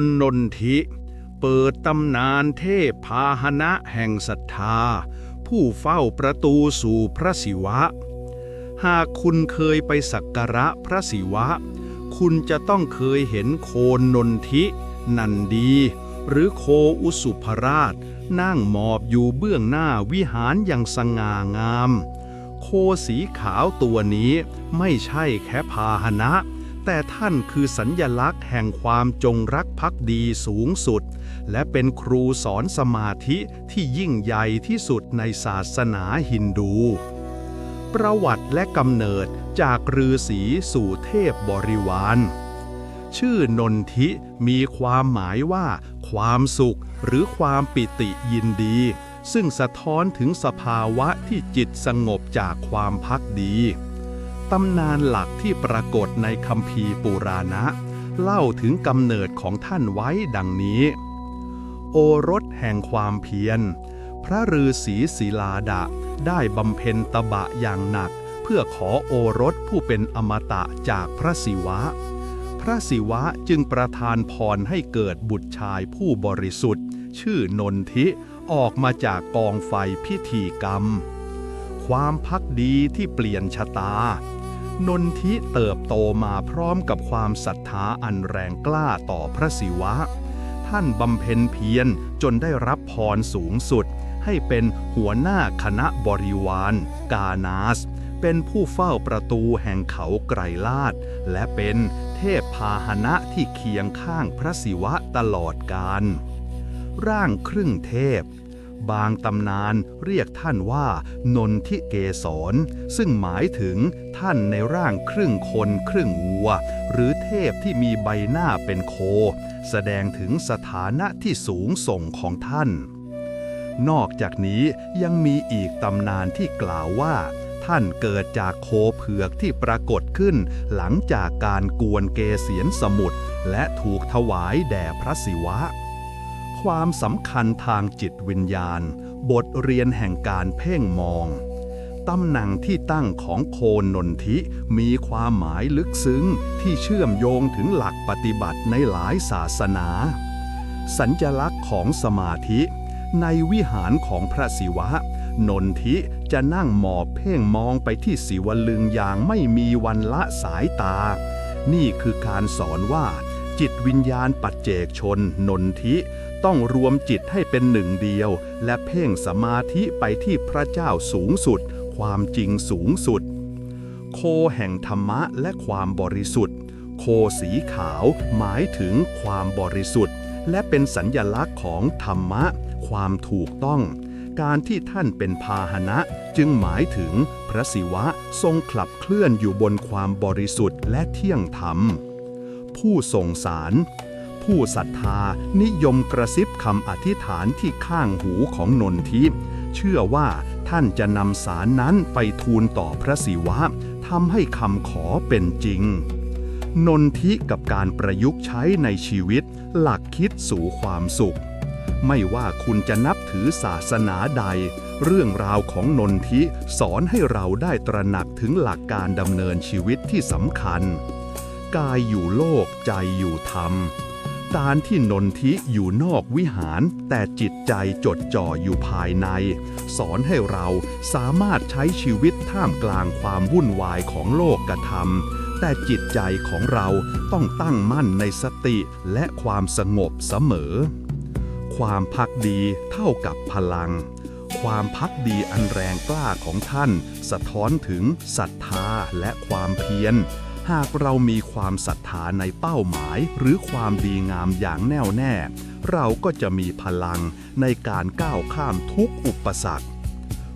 นนนทิ เปิดตำนานเทพพาหนะแห่งศรัทธา ผู้เฝ้าประตูสู่พระศิวะ หากคุณเคยไปสักการะพระศิวะ คุณจะต้องเคยเห็นโคนนนทิ นันดี หรือโคอุสุภราช นั่งหมอบอยู่เบื้องหน้าวิหารอย่างสง่างาม โคสีขาวตัวนี้ไม่ใช่แค่พาหนะ แต่ท่านคือสัญญลักษณ์แห่งความจงรักภักดีสูงสุด และเป็นครูสอนสมาธิที่ยิ่งใหญ่ที่สุดในศาสนาฮินดู ประวัติและกำเนิดจากฤาษีสู่เทพบริวารชื่อนนทิมีความหมายว่า ความสุขหรือความปิติยินดี ซึ่งสะท้อนถึงสภาวะที่จิตสงบจากความพักดี ตำนานหลักที่ปรากฏในคัมภีร์ปุราณะ เล่าถึงกำเนิดของท่านไว้ดังนี้ โอรสแห่งความเพียร พระฤาษีศิลาดะได้บำเพ็ญตบะอย่างหนัก เพื่อขอโอรสผู้เป็นอมตะจากพระศิวะ พระศิวะจึงประทานพรให้เกิดบุตรชายผู้บริสุทธิ์ ชื่อนนทิออกมาจากกองไฟพิธีกรรม ความพักดีที่เปลี่ยนชะตา นนทิเติบโตมาพร้อมกับความศรัทธาอันแรงกล้าต่อพระศิวะ ท่านบำเพ็ญเพียรจนได้รับพรสูงสุด ให้เป็นหัวหน้าคณะบริวาร กานาส เป็นผู้เฝ้าประตูแห่งเขาไกรลาดและเป็นเทพพาหนะที่เคียงข้างพระศิวะตลอดกาลร่างครึ่งเทพ บางตำนานเรียกท่านว่า นนทิเกศร ซึ่งหมายถึงท่านในร่างครึ่งคนครึ่งวัว หรือเทพที่มีใบหน้าเป็นโค แสดงถึงสถานะที่สูงส่งของท่าน นอกจากนี้ยังมีอีกตำนานที่กล่าวว่า ท่านเกิดจากโคเผือกที่ปรากฏขึ้น หลังจากการกวนเกษียนสมุทรและถูกถวายแด่พระศิวะ ความสำคัญทางจิตวิญญาณ บทเรียนแห่งการเพ่งมอง ตำแหน่งที่ตั้งของโคนนนทิมีความหมายลึกซึ้งที่เชื่อมโยงถึงหลักปฏิบัติในหลายศาสนา สัญญลักษณ์ของสมาธิ ในวิหารของพระศิวะ นนทิจะนั่งหมอบเพ่งมองไปที่ศิวลึงอย่างไม่มีวันละสายตา นี่คือการสอนว่า จิตวิญญาณปัจเจกชน นนทิ ต้องรวมจิตให้เป็นหนึ่งเดียว และเพ่งสมาธิไปที่พระเจ้าสูงสุด ความจริงสูงสุด โคแห่งธรรมะและความบริสุทธิ์ โคสีขาวหมายถึงความบริสุทธิ์ และเป็นสัญญลักษณ์ของธรรมะ ความถูกต้อง การที่ท่านเป็นพาหนะจึงหมายถึงพระศิวะทรงขับเคลื่อนอยู่บนความบริสุทธิ์และเที่ยงธรรม ผู้ส่งสาร ผู้ศรัทธานิยมกระซิบคำอธิษฐานที่ข้างหูของนนทิเชื่อว่าท่านจะนำสารนั้นไปทูลต่อพระศิวะทำให้คำขอเป็นจริง นนทิกับการประยุกต์ใช้ในชีวิต หลักคิดสู่ความสุข ไม่ว่าคุณจะนับถือศาสนาใด เรื่องราวของนนทิสอนให้เราได้ตระหนักถึงหลักการดำเนินชีวิตที่สำคัญ กายอยู่โลกใจอยู่ธรรมการที่นนทิอยู่นอกวิหาร แต่จิตใจจดจ่ออยู่ภายใน สอนให้เราสามารถใช้ชีวิตท่ามกลางความวุ่นวายของโลกกระทำแต่จิตใจของเราต้องตั้งมั่นในสติและความสงบเสมอ ความพักดีเท่ากับพลังความพักดีอันแรงกล้าของท่าน สะท้อนถึงศรัทธาและความเพียร หากเรามีความศรัทธาในเป้าหมายหรือความดีงามอย่างแน่วแน่ เราก็จะมีพลังในการก้าวข้ามทุกอุปสรรค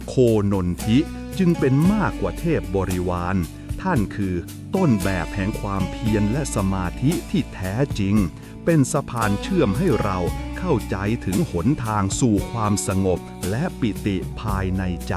โคนนทิจึงเป็นมากกว่าเทพบริวาร ท่านคือต้นแบบแห่งความเพียรและสมาธิที่แท้จริง เป็นสะพานเชื่อมให้เราเข้าใจถึงหนทางสู่ความสงบและปิติภายในใจ